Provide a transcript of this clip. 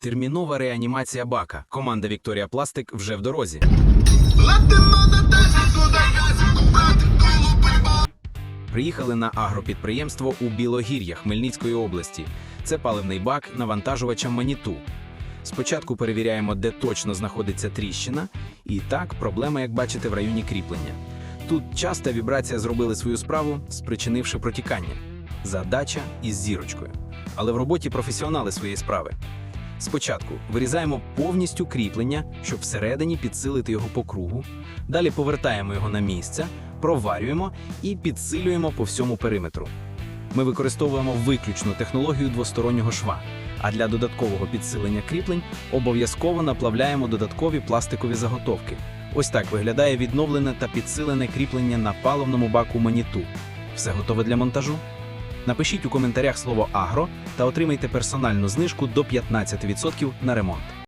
Термінова реанімація бака. Команда Вікторія Пластик вже в дорозі. Приїхали на агропідприємство у Білогір'я Хмельницької області. Це паливний бак навантажувача Маніту. Спочатку перевіряємо, де точно знаходиться тріщина, і так проблема, як бачите, в районі кріплення. Тут часта вібрація зробили свою справу, спричинивши протікання. Задача із зірочкою. Але в роботі професіонали своєї справи. Спочатку вирізаємо повністю кріплення, щоб всередині підсилити його по кругу. Далі повертаємо його на місце, проварюємо і підсилюємо по всьому периметру. Ми використовуємо виключну технологію двостороннього шва, а для додаткового підсилення кріплень обов'язково наплавляємо додаткові пластикові заготовки. Ось так виглядає відновлене та підсилене кріплення на паливному баку Маніту. Все готове для монтажу? Напишіть у коментарях слово агро та отримайте персональну знижку до 15% на ремонт.